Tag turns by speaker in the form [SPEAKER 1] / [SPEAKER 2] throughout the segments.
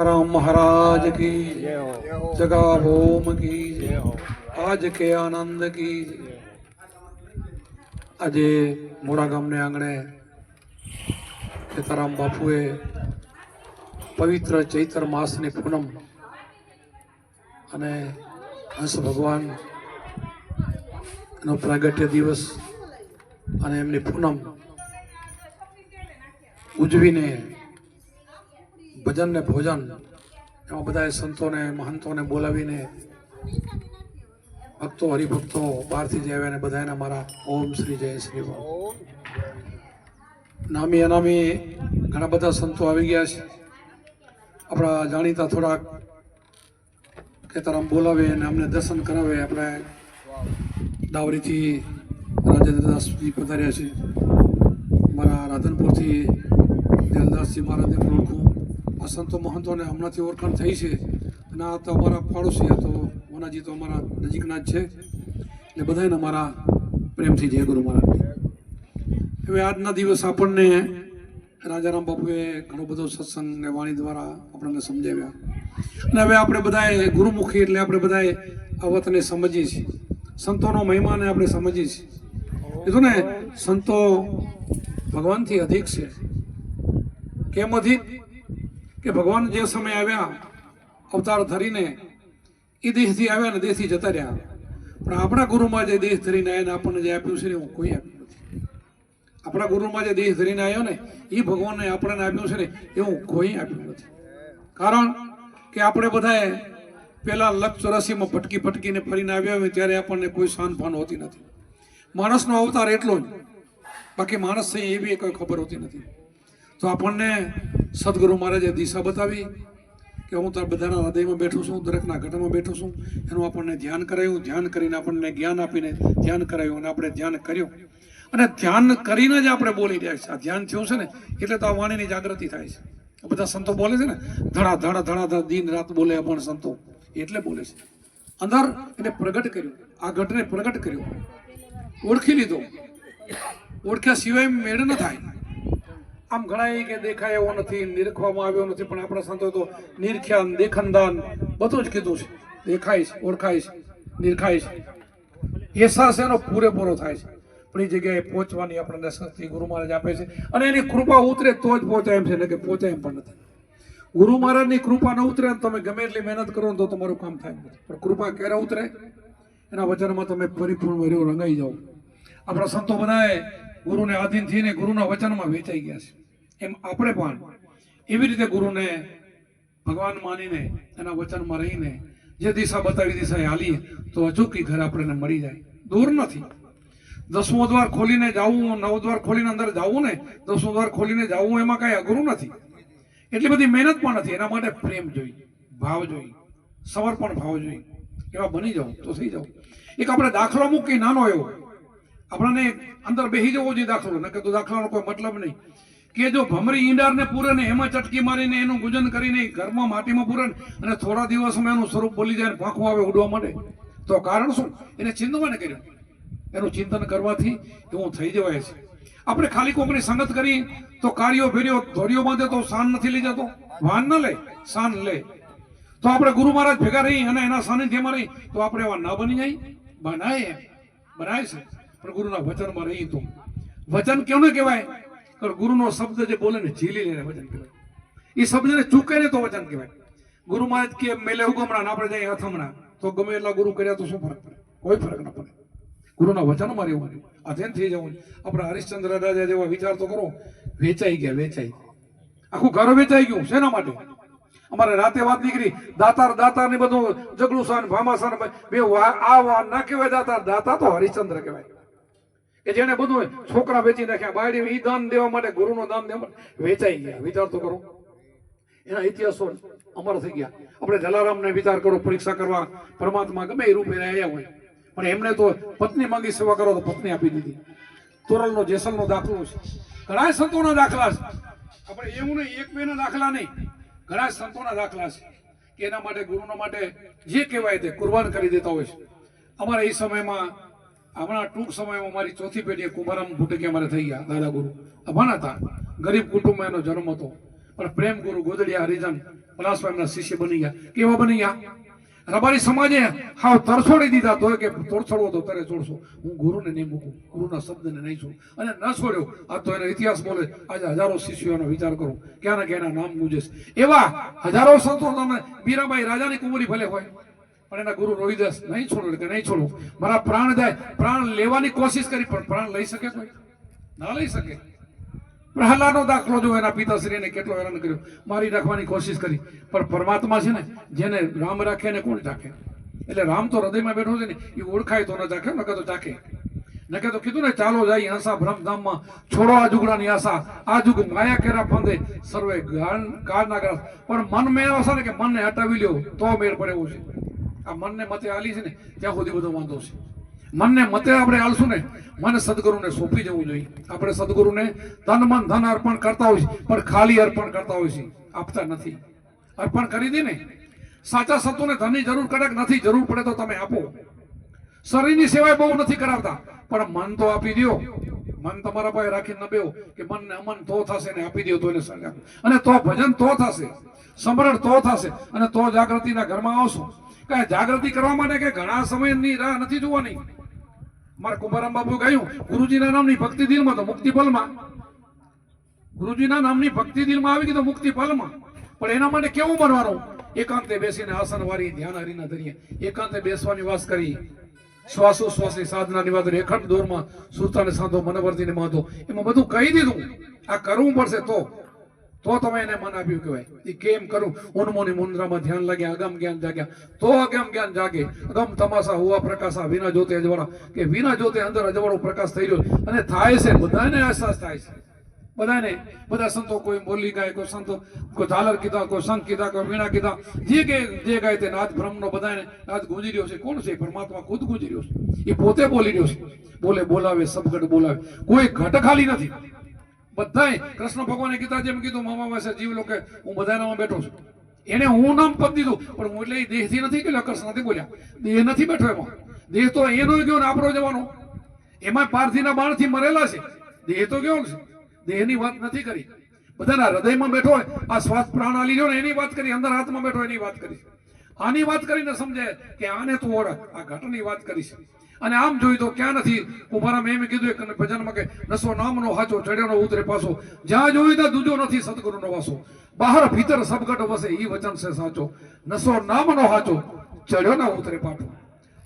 [SPEAKER 1] राम महाराज की जगा भोम की આજ કે આનંદ કી આજે મોડા ગામને આંગણે સીતારામ બાપુએ પવિત્ર ચૈત્ર માસની પૂનમ અને હંસ ભગવાન નો પ્રાગટ્ય દિવસ અને એમની પૂનમ ઉજવીને ભજન ને ભોજન એમાં બધા સંતોને, મહંતોને બોલાવીને ભક્તો, હરિભક્તો બહારથી જે આવ્યા ને બધાને મારા ઓમ શ્રી જય શ્રી ઓમ નામી અનામી ઘણા બધા સંતો આવી ગયા છે. આપણા જાણીતા થોડાક કેતારામ બોલાવે અને અમને દર્શન કરાવે, આપણે દાવરીથી રાજેન્દ્રદાસજી પધાર્યા છે. મારા રાધનપુરથી દેવદાસજી મહારાજને ઓળખું. આ સંતો મહંતોને હમણાંથી ઓળખાણ થઈ છે. અને આ તો અમારા પાડોશી તો મોનાજી તો અમારા નજીકના જ છે. એટલે બધાને અમારા પ્રેમથી જય ગુરુ મહારાજ. હવે આજના દિવસ આપણને રાજારામ બાપુએ ઘણો બધો સત્સંગ ને વાણી દ્વારા આપણને સમજાવ્યા. અને હવે આપણે બધાએ ગુરુમુખી એટલે આપણે બધાએ આ વાતને સમજીએ છીએ. સંતોનો મહિમાને આપણે સમજીએ છીએ. કીધું ને સંતો ભગવાનથી અધિક છે. કેમ અધિક? કે ભગવાન જે સમય આવ્યા, અવતાર ધરીને એ દેશથી આવ્યા ને દેશથી જતા રહ્યા. પણ આપણા ગુરુમાં જે દેશ ધરીને આવ્યા ને આપણને જે આપ્યું છે ને હું કોઈ આપ્યું નથી. આપણા ગુરુમાં જે દેશ ધરીને આવ્યો ને એ ભગવાનને આપણને આપ્યું છે ને એ હું કોઈ આપ્યું નથી. કારણ કે આપણે બધાએ પહેલાં લક્ષ ચોરાસીમાં ભટકી ભટકીને ફરીને આવ્યા હોય ત્યારે આપણને કોઈ શાન ફાન હોતી નથી. માણસનો અવતાર એટલો જ. બાકી માણસ છે એવી કોઈ ખબર હોતી નથી. તો આપણને સદગુરુ મહારાજે દિશા બતાવી કે હું તાર બધાના હૃદયમાં બેઠું છું દરેકના ઘટમાં બેઠું છું. એનું આપણને ધ્યાન કરાયું, ધ્યાન કરીને આપણને જ્ઞાન આપીને ધ્યાન કરાયું અને આપણે ધ્યાન કર્યું. અને ધ્યાન કરીને જ આપણે બોલી રહ્યા છીએ. આ ધ્યાન થયું છે ને, એટલે તો આ વાણીની જાગૃતિ થાય છે. બધા સંતો બોલે છે ને, ધડા ધડા ધડા ધડા, દિન રાત બોલે પણ સંતો એટલે બોલે છે. અંદર એને પ્રગટ કર્યું, આ ઘટને પ્રગટ કર્યું. ઓળખી લીધો. ઓળખ્યા સિવાય મેળ ન થાય. આમ ઘણા કે દેખાય એવો નથી, નિરખવામાં આવ્યો નથી, પણ આપણા સંતો તો નિરખ્યાન દેખનદાન બધું જ કીધું છે. દેખાય છે, ઓળખાય છે, નિરખાય છે. અહેસાસ એનો પૂરેપૂરો થાય છે. પણ એ જગ્યાએ પહોંચવાની આપણને શક્તિ ગુરુ મહારાજ આપે છે. અને એની કૃપા ઉતરે તો જ પહોંચાય એમ છે એટલે કે પહોંચાય એમ પણ નથી. ગુરુ મહારાજની કૃપા ન ઉતરે ને તમે ગમે એટલી મહેનત કરો ને તો તમારું કામ થાય પણ કૃપા ક્યારે ઉતરે? એના વચનમાં તમે પરિપૂર્ણ વર્યો રંગાઈ જાઓ. આપણા સંતો બધાએ ગુરુને આધીન થઈને ગુરુના વચનમાં વેચાઈ ગયા છે. એમ આપણે પણ એવી રીતે ગુરુને ભગવાન માનીને, એના વચનમાં રહીને જે દિશા બતાવી દિશાએ હાલીએ, તો અચૂકી ઘર આપણને મળી જાય. દૂર નથી. દસમો દ્વાર ખોલીને જવું, નવ દ્વાર ખોલીને અંદર જવું ને, દસમો દ્વાર ખોલીને જવું એમાં કાંઈ અઘરું નથી. એટલી બધી મહેનત પણ નથી. એના માટે પ્રેમ જોઈએ ભાવ જોઈએ સમર્પણ ભાવ જોઈએ એવા બની જાઉં તો થઈ જાવ એક આપણે દાખલો મૂકી નાનો એવો. આપણને અંદર બેસી જવો જોઈએ દાખલો. નકર તો દાખલાનો કોઈ મતલબ નહીં. કે જો ભમરી ઈંડારને પૂરે ને એમાં ચટકી મારીને એનું ગુજન કરીને ઘરમાં માટીમાં પૂરે અને થોડા દિવસમાં એનું સ્વરૂપ બોલી જાય પાંખું આવે ઉડવા માટે, તો કારણ શું? એને ચિંતવાને કર્યું. એનું ચિંતન કરવાથી એવું થઈ જવાય છે. આપણે ખાલી કોકની સંગત કરી, તો કાર્યો ફેર્યો ધોરીઓ બાંધે તો શાન નથી લઈ જતો. વાન ન લે શાન લે. તો આપણે ગુરુ મહારાજ ભેગા રહી અને એના સાનિધ્યમાં રહી, તો આપણે એવા ના બની જાય? બનાય બનાય છે. પણ ગુરુના વચનમાં રહી તો. વચન કેવું કહેવાય? ગુરુનો શબ્દ જે બોલે ને ઝીલી લઈને વચન કહેવાય. એ શબ્દને ચૂકે ને તો વચન કહેવાય. ગુરુ મહારાજ કે મેલે ઉગમણા આપણે જઈએ અથમણા તો ગમે એટલા ગુરુ કર્યા તો શું ફરક પડે? કોઈ ફરક ન પડે. ગુરુના વચનમાં રહેવું અધ્યયન થઈ જવું આપણા હરિશ્ચંદ્ર રાજા જેવા વિચાર તો કરો. વેચાઈ ગયા, વેચાઈ આખું ઘર વેચાઈ ગયું. શેના માટે? અમારે રાતે વાત નીકળી દાતાર દાતાર ને બધું જગડું સાન ભામાસાન બે આ વા ના કહેવાય દાતાર. દાતા તો હરિશ્ચંદ્ર કહેવાય. કે જેને બધું છોકરા વેચી નાખ્યા, બાયડી ઈ દાન દેવા માટે ગુરુનો દાન દેવા વેચાઈ ગયા. વિચાર તો કરો. એના ઇતિહાસો અમર થઈ ગયા. આપણે જલારામને વિચાર કરો, પરીક્ષા કરવા. પરમાત્મા ગમે એ રૂપે આવ્યા હોય. પણ એમને તો પત્ની માંગી સેવા કરો તો પત્ની આપી દીધી. તોરલનો, જેસલનો દાખલો છે. ઘણા સંતોના દાખલા છે. આપણે એવું નહીં, એક બે ના દાખલા નહીં. ઘણા સંતોના દાખલા છે કે એના માટે, ગુરુના માટે જે કહેવાય તે કુરબાન કરી દેતા હોય છે. અમારા એ સમયમાં હમણાં ટૂંક સમયમાં મારી ચોથી પેઢી કુંભારામ ભૂટકી અમારે થઈ ગયા, દાદા ગુરુ. અભાન હતા, ગરીબ કુટુંબમાં એનો જન્મ હતો. પણ પ્રેમ ગુરુ ગોદડિયા હરિજન પલાસવા એમના શિષ્ય બની ગયા. કેવા બની ગયા? રબારી સમાજે હાવ તરછોડી દીધા તો કે તોડછોડવો તો તારે છોડશો. હું ગુરુને નહીં મૂકું, ગુરુના શબ્દને નહીં છોડું. અને ન છોડ્યો, આ તો એનો ઇતિહાસ બોલે, આજે હજારો શિષ્યોનો વિચાર કરું. ક્યાં ને ક્યાંના નામ ગુંજે એવા હજારો સંતો તમે મીરાબાઈ રાજાની કુંવરી ભલે હોય. પણ એના ગુરુ રોહિદાસ નહીં છોડો કે નહીં છોડો. મારા પ્રાણ જાય, પ્રાણ લેવાની કોશિશ કરી, પણ પ્રાણ લઈ શકે કોઈ? ના લઈ શકે. પ્રહલાદનો દાખલો જો એના પિતાશ્રીને કેટલો હેરાન કર્યો. મારી રાખવાની કોશિશ કરી. પણ પરમાત્મા છે ને, જેને રામ રાખે ને કોણ ચાખે? એટલે રામ તો હૃદયમાં બેઠો છે ને, એ ઓળખાય તો ન ચાખે નકે તો ચાખે. નકે તો કીધું ને, ચાલો જાય આશા ભ્રમધામમાં છોડો આ જુગડાની આશા. આ જુગ માયા કેરા ફંદે, સર્વે ગાન કાર ના પણ મન મેં આવશે ને કે મનને હટાવી લ્યો, તો મેળ પડે એવું છે. આ મનને મતે આલી છે ને, ત્યાં સુધી બધો વાંધો છે. મનને મતે આપણે આલશું ને, મને સદગુરુને સોંપી જવું જોઈએ. આપણે સદગુરુને તન મન ધન અર્પણ કરતા હોય છે, પણ ખાલી અર્પણ કરતા હોય છે, આપતા નથી. અર્પણ કરી દે ને. સાચા સંતોને ધનની જરૂર કદાચ નથી, જરૂર પડે તો તમે આપો. શરીરની સેવાય બહુ નથી કરાવતા, પણ મન તો આપી દ્યો. મન તમારા પાસે રાખીને ન બેહો, કે મનને અમન તો થશે ને આપી દો તો એને સર્જ અને તો ભજન તો થશે. સમરણ તો થશે. અને તો જાગૃતિના ઘરમાં આવશો. કાંઈ જાગૃતિ કરવા માટે કે ઘણા સમયની રાહ નથી જોવાની? મારા કુંભારામ બાપુ કહ્યું, ગુરુજીના નામની ભક્તિ દિલમાં તો મુક્તિ પલમાં ગુરુજીના નામની ભક્તિ દિલમાં આવી ગઈ તો મુક્તિ પલમાં પણ એના માટે કેવું બનવાનું? એકાંતે બેસીને આસન વારી ધ્યાન હરીના ધરીએ, એકાંતે બેસવાની વાસ કરી શ્વાસોશ્વાસની સાધનાની વાત રેખંડ દોરમાં સુરતાને સાંધો મનવર્તીને માધો એમાં બધું કહી દીધું. આ કરવું પડશે તો તો તમે એને મન આપ્યું કહેવાય. એ કેમ કરું? ઉન્મોની મુદ્રામાં ધ્યાન લાગ્યા, અગમ જ્ઞાન જાગ્યા. તો અગમ જ્ઞાન જાગે. અગમ તમાશા હુવા પ્રકાશા વિના જોતે અજવાળા. કે વિના જોતે અંદર અજવાળો પ્રકાશ થઈ રહ્યો અને થાય છે. બધાને અહેસાસ થાય છે. બધાને. બધા સંતો કોઈ બોલી ગાય, કોઈ સંતો, કોઈ ઝાલર કીધા, કોઈ સંત કીધા, કોઈ વીણા કીધા. જે કે જે ગાય તે નાદ બ્રહ્મનો બધાને નાદ ગુંજી રહ્યો છે. કોણ છે? પરમાત્મા ખુદ ગુંજી રહ્યો છે. એ પોતે બોલી રહ્યો છે. બોલે બોલાવે, સબગઢ બોલાવે. કોઈ ઘટ ખાલી નથી. બધાય કૃષ્ણ ભગવાને કીધા જેમ કીધું, મામા પાસે જીવ લોકો હું બધાનામાં બેઠો છું. એને હું નામ પદ દીધું, પણ હું એટલે દેહથી નથી ગયો કૃષ્ણ નથી બોલ્યા. દેહ નથી બેઠો એમાં. દેહ તો એનો ગયો ને આપણો જવાનો. એમાં પારથીના બાણથી મરેલા છે. દેહ તો ગયો છે. દેહની વાત નથી કરી. બધાના હૃદયમાં બેઠો હોય, આ શ્વાસ આલી રહ્યો ને, એની વાત કરી, અંદર હાથમાં બેઠો એની વાત કરી. આની વાત કરીને સમજાય કે આને તું ઓળખ. આ ઘટની વાત કરીશ અને આમ જોયું તો ક્યાં નથી? કુંભારામ એમ કીધું એક ભજનમાં કે નસો નામનો હાચો ચડ્યાનો ઉતરે પાછો. જ્યાં જોયું ત્યાં દૂજો નથી, સદગુરુનો વાસો. બહાર ભીતર સબગટ વસે એ વચન છે સાચો. નસો નામનો હાચો ચડ્યો ના ઉતરે પાછો.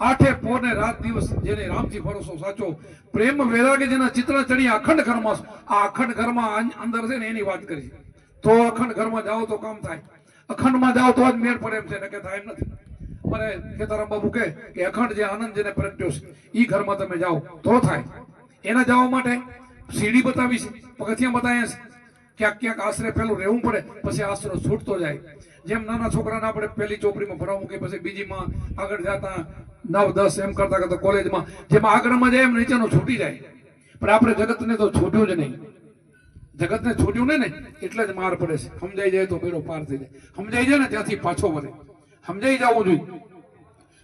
[SPEAKER 1] આઠે પોને રાત દિવસ જેને રામજી ભરોસો સાચો. પ્રેમ વેરાગે જેના ચિત્ર ચડી અખંડ ઘરમાં, આ અખંડ ઘરમાં અંદર છે ને એની વાત કરી. તો અખંડ ઘરમાં જાઓ તો કામ થાય. અખંડમાં જાઓ તો જ મેળ પડે એમ છે ને કે થાય એમ નથી. મને ખેતારામ બાબુ કે અખંડ જે આનંદ જેને પ્રગટ્યો છે એ ઘરમાં તમે જાઓ તો થાય. એના જવા માટે સીડી બતાવી છે, પગથિયા બતાવ્યા છે. ક્યાંક ક્યાંક આશરે પેલું રહેવું પડે, પછી આશરો છૂટતો જાય. જેમ નાના છોકરાને આપણે પહેલી ચોપડીમાં ભણાવવું મૂકી પછી બીજીમાં આગળ જતા નવ, દસ, એમ કરતા કરતા કોલેજમાં, જેમાં આગળમાં જાય એમ નીચેનો છૂટી જાય. પણ આપણે જગતને તો છૂટ્યું જ નહીં. જગતને છૂટ્યું નહીં ને, એટલે જ માર પડે છે. સમજાઈ જાય તો બેડો પાર થઈ જાય. સમજાઈ જાય ને, ત્યાંથી પાછો વળે. સમજાઈ જવું જોઈએ.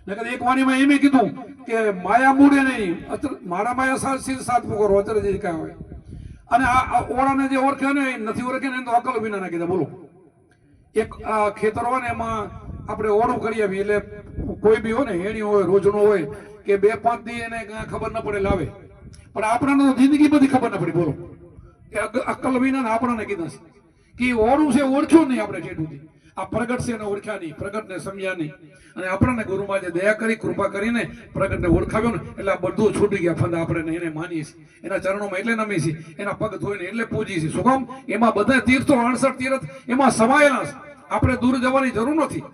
[SPEAKER 1] નકર એક વાણીમાં એમ કીધું કે માયા મૂળે નહીં મારા માયા સિર સાત કરો અત્યારે જે કાંઈ હોય. અને આ ઓળાને જે ઓળખે ને નથી ઓળખે ને તો અકલ વિના ના કીધા, બોલો. એક, આ ખેતર હોય ને, એમાં આપણે ઓળું કરી આવીએ એટલે કોઈ બી હોય ને, હેણી હોય, રોજનો હોય, કે બે, પાંચ દી એને ખબર ન પડે, લાવે. પણ આપણને તો જિંદગી બધી ખબર ન પડી, બોલો. કે અક- અક્કલ વિના ને આપણને કીધા છે. કે ઓળું છે, ઓળખ્યું નહીં આપણે જેટલું આ પ્રગટ એને ઓળખ્યા નહીં પ્રગટને સમજ્યા નહીં અને આપણને ગુરુમાં દયા કરી, કૃપા કરીને પ્રગટને ઓળખાવ્યો ને, એટલે આ બધું છૂટી ગયા ફંદ આપણે એને માનીએ છીએ. એના ચરણોમાં એટલે નમીએ છીએ, એના પગ ધોઈને એટલે પૂજીએ છીએ. શું એમાં બધા તીર્થો અણસઠ તીર્થ, એમાં સમાયેલા છે. આપણે દૂર જવાની જરૂર નથી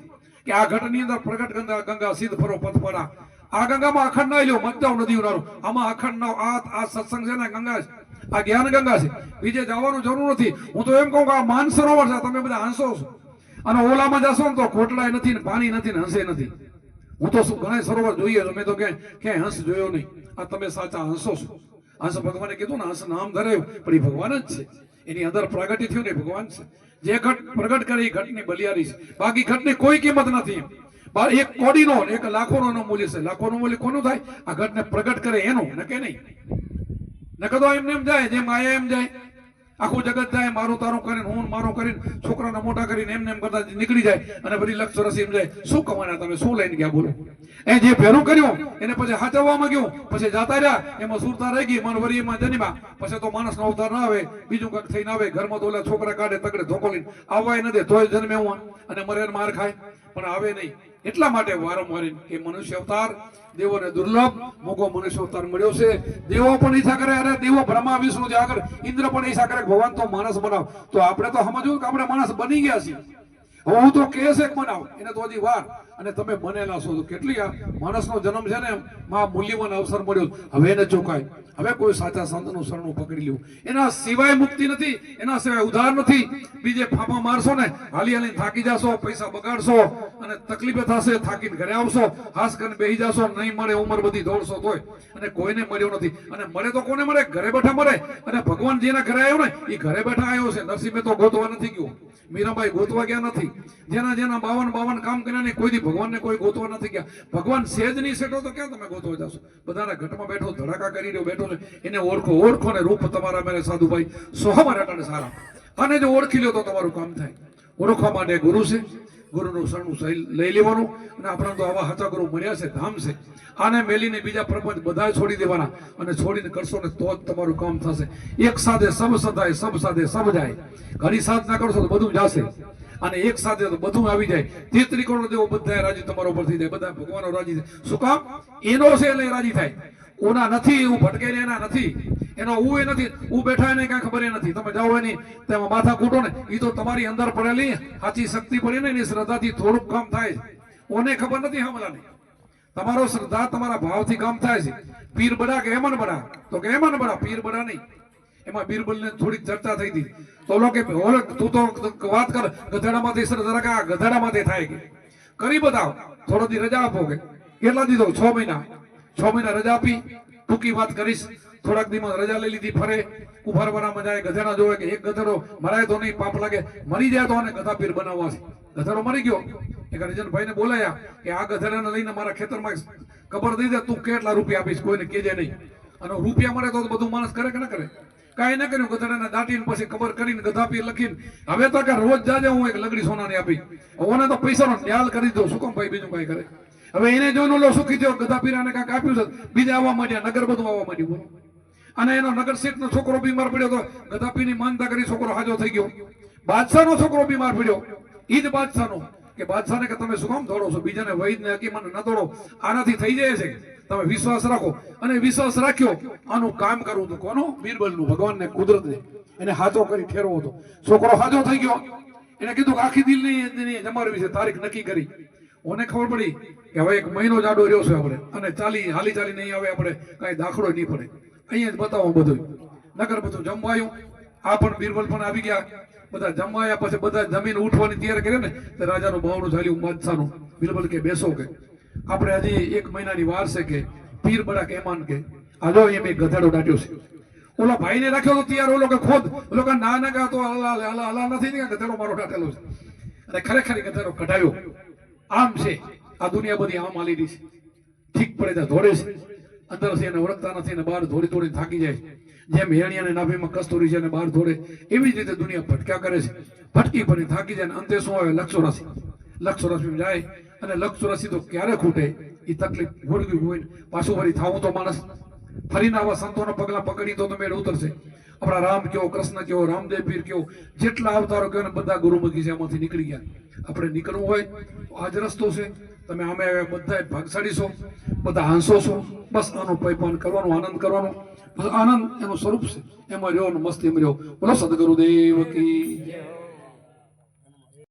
[SPEAKER 1] કે આ ઘટની અંદર પ્રગટ ગંગા ગંગા સિદ્ધ ફરો પથપરા આ ગંગામાં અખંડ ના લ્યો મજજાવ નદી ઉનારો આમાં અખંડ નો આ આ સત્સંગ છે ને ગંગા છે. આ જ્ઞાન ગંગા છે. બીજે જવાનું જરૂર નથી. હું તો એમ કહું કે આ માનસરોવર છે, તમે બધા હાંસો છો. અને ઓલામાં જશો ને તો કોટલાય નથી ને પાણી નથી ને હંસે નથી. હું તો શું ઘણા સરોવર જોઈએ મેં તો કે ક્યાંય હંસ જોયો નહીં. આ તમે સાચા હંસો છો. હંસ ભગવાને કીધું ને, હંસ નામ ધરાયું પણ એ ભગવાન જ છે. એની અંદર પ્રગટી થયું ને ભગવાન છે. જે ઘટ પ્રગટ કરે એ ઘટની બલિયારી છે. બાકી ઘટની કોઈ કિંમત નથી એમ. એક કોડીનો એક લાખોનો મૂલ્ય છે. લાખોનું મૂલ્ય કોનું થાય? આ ઘટને પ્રગટ કરે એનું નકે નહીં? નકે તો એમને એમ જાય, જેમ આયા એમ જાય. આખું જગત જાય, મારું તારું કરીને, હું મારું કરીને, છોકરાને મોટા કરીને એમને એમ કરતા નીકળી જાય અને બધી લક્ષ રસી જાય, શું કમાના તમે? શું લઈને ગયા બોલો? એ જે ભેરું કર્યું, એને પછી હાચવવામાં ગયું, પછી જાતા રહ્યા, એમાં સુરતા રહી ગઈ, મન વરી એમાં જન્મા પછી તો માણસનો અવતાર ના આવે, બીજું કંઈક થઈને આવે, ઘરમાં તો ઓલા છોકરા કાઢે તકડે ધોકો લઈને આવવાય દે, તોય જન્મે હું અને મરે માર ખાય. પણ આવે નહીં. એટલા માટે વારંવાર કે મનુષ્ય અવતાર દેવોને દુર્લભ, મોગો મનુષ્ય અવતાર મળ્યો છે. દેવો પણ ઈચ્છા કરે, અરે દેવો બ્રહ્મા, વિષ્ણુ જે આગળ, ઇન્દ્ર પણ ઈચ્છા કરે ભગવાન તો માણસ બનાવ. તો આપણે તો સમજવું કે આપણે માણસ બની ગયા છીએ. હું તો કેસ એક બનાવ. એને તો હજી વાર. અને તમે બનેલા છો કેટલી આ માણસનો જન્મ છે ને માં મૂલ્યવાન અવસર મળ્યો. હવે એને ચોકાય. હવે કોઈ સાચા સંતનું શરણું પકડી લ્યું. એના સિવાય મુક્તિ નથી, એના સિવાય ઉધાર નથી. બીજે ફાફા મારશો ને, હાલી હાલી થાકી જશો, પૈસા બગાડશો અને તકલીફે થશે, થાકીને ઘરે આવશો, હાસ કરીને બેહી જશો, નહીં મળે, ઉંમર બધી દોડશો તોય. અને કોઈને મળ્યો નથી. અને મળે તો કોને મળે? ઘરે બેઠા મળે. અને ભગવાન જેના ઘરે આવ્યો ને એ ઘરે બેઠા આવ્યો છે. નરસિંહ તો ગોતવા નથી ગયો. મીરાબાઈ ગોતવા ગયા નથી. જેના જેના બાવન બાવન કામ કર્યા ને, કોઈ ભગવાનને કોઈ ગોતવા નથી ગયા. ભગવાન સેજ નહીં સેટો તો ક્યાં તમે ગોતવા જશો? બધાના ઘટમાં બેઠો, ધડાકા કરી રહ્યો, બેઠો છે એને ઓળખો ઓળખો ને રૂપ તમારા મેરે સાધુભાઈ. સોહા અટાણે સારા. અને જો ઓળખી લો તો તમારું કામ થાય. ઓળખવા માટે ગુરુ છે. ગુરુનું શરણું લઈ લેવાનું. અને આપણે તો આવા હતા ગુરુ મળ્યા છે, ધામ છે. આને મેલીને બીજા પ્રપંચ બધા છોડી દેવાના. અને છોડીને કરશો ને તો જ તમારું કામ થશે. એક સાથે સબ સદાય સબ સાથે સબ જાય. ઘણી સાધના કરશો તો બધું જશે. અને એક સાથે બધું આવી જાય. તે ત્રિકોણ દેવો બધા રાજી તમારા ઉપર થઈ જાય. બધા ભગવાનો રાજી થાય. શું કામ? એનો છે એટલે રાજી થાય. ઓના નથી હું ભટકે એના નથી. એનો હું એ નથી. હું બેઠા એને કાંઈ ખબર નથી. તમે જાઓ એની, તેમાં માથા કૂટો ને એ તો તમારી અંદર પડેલી સાચી શક્તિ પડી ને, એની શ્રદ્ધાથી થોડુંક કામ થાય ઓને ખબર નથી હમણાં તમારો શ્રદ્ધા તમારા ભાવથી કામ થાય છે. પીર બડા કે હેમન બડા? તો કે હેમન બડા, પીર બડા નહીં. એમાં બીરબલ ને થોડીક ચર્ચા થઈ હતી. તો લોકો ઓલો, તું તો વાત કર, ગધેડામાંથી શ્રદ્ધા કે આ ગધેડામાંથી થાય કે. કરી બતાવ, થોડો દી રજા આપો કે. કેટલા દીધો છ મહિના. છ મહિના રજા આપી, ટૂંકી વાત કરીશ. થોડાક દીમાં રજા લઈ લીધી ફરે. ઉભાર બનાવમાં જાય ગધેડા જોવે કે, એક ગધેડો મરાય તો નહીં, પાપ લાગે. મરી જાય તો આને ગધા પીર બનાવવા છે. ગધેડો મરી ગયો. એક રજનભાઈ ને બોલાયા કે, આ ગધેડાને લઈને મારા ખેતરમાં કબર દઈ દે, તું કેટલા રૂપિયા આપીશ? કોઈને કેજે નહીં. અને રૂપિયા મળે તો બધું માણસ કરે કે ના કરે? કાંઈ ન કર્યું, ગધેડાને દાટીને પછી ખબર કરીને ગધા પીર લખીને, હવે તો કે રોજ જાજે હું એક લગડી સોનાની આપી. ઓને તો પૈસાનો ન્યાલ કરી દો શું કામ ભાઈ બીજું કઈ કરે? હવે એને જોઈને ઓલો સુખી થયો ગધા પીરાને કાંઈક આપ્યું છે? બીજા આવવા માંડ્યા, નગર બધું આવવા માંડ્યું અને એનો નગર શેઠનો છોકરો બીમાર પડ્યો તો ગધાપીની માનતા કરી છોકરો હાજો થઈ ગયો. બાદશાહનો છોકરો બીમાર પડ્યો. ઈ જ બાદશાહનો. કે બાદશાહને કે તમે શું કામ દોડો છો? બીજાને વૈદને હકીમાને ન દોડો. આનાથી થઈ જાય છે. તમે વિશ્વાસ રાખો અને વિશ્વાસ રાખ્યો, આનું કામ કરવું હતું. કોનું? બીરબલનું. ભગવાનને કુદરતને એને હાથો કરી ઠેરવો હતો. છોકરો હાજો થઈ ગયો. એને કીધું કે આખી દિલની જમાડવી છે તારીખ નક્કી કરી. ઓને ખબર પડી કે હવે એક મહિનો જાડો રહ્યો છે આપણે. અને ચાલી, હાલી ચાલી નહીં આવે આપણે, કાંઈ દાખલો નહીં પડે. અહીંયા જ બતાવો બધું નગર બધું જમવાયું. આ પણ બીરબલ પણ આવી ગયા. બધા જમવાયા પછી બધા જમીન ઉઠવાની તૈયાર કરે ને રાજાનું બાવણું ચાલ્યું, બાદશાહનું. બીરબલ કે બેસો કે. આપણે હજી એક મહિનાની વાર છે કે પીર બડા કેમાન કે. આજો એમ એક ગધેડો દાટ્યો છે. ઓલા ભાઈને રાખ્યો તો ઓલો કે ખોદ. ઓલો કે ના ના, કા અલા અલા હલા નથી ને ગધેડો મારો દાટેલો છે. અને ખરેખર ગધેડો કઢાયો. આમ છે. આ દુનિયા બધી આમ હાલી રહી છે. ઠીક પડે ત્યાં દોડે છે. અંદરથી એને ઓળખતા નથી અને બહાર દોડી દોડી થાકી જાય. જેમ હેણિયાને નાભીમાં કસ્તુરી છે અને બહાર દોડે એવી જ રીતે દુનિયા ભટક્યા કરે છે. ભટકી પડી થાકી જાય અંતે શું આવે? લક્ષો રાશિ. લક્ષો રાશિ જાય. અને લક્ષ તો ક્યારે ખૂટે એ તકલીફ ભોળવી હોય પાછું વળી થાવું તો માણસ. ફરીને આવા સંતોના પગલા પકડી તો મેળ ઉતરશે. આપણા રામ કયો, કૃષ્ણ કયો, રામદેવ પીર કયો, જેટલા અવતારો કયો બધા ગુરુમુખી છે એમાંથી નીકળી ગયા. આપણે નીકળવું હોય તો આ રસ્તો છે. તમે અમે બધા ભાગશાળી છો, બધા હાંસો છો. બસ આનું પૈપાન કરવાનું, આનંદ કરવાનો. આનંદ એનું સ્વરૂપ છે. એમાં રહ્યો મસ્તી મસ્તી રહ્યો. બોલો, સદગુરુદેવ કી.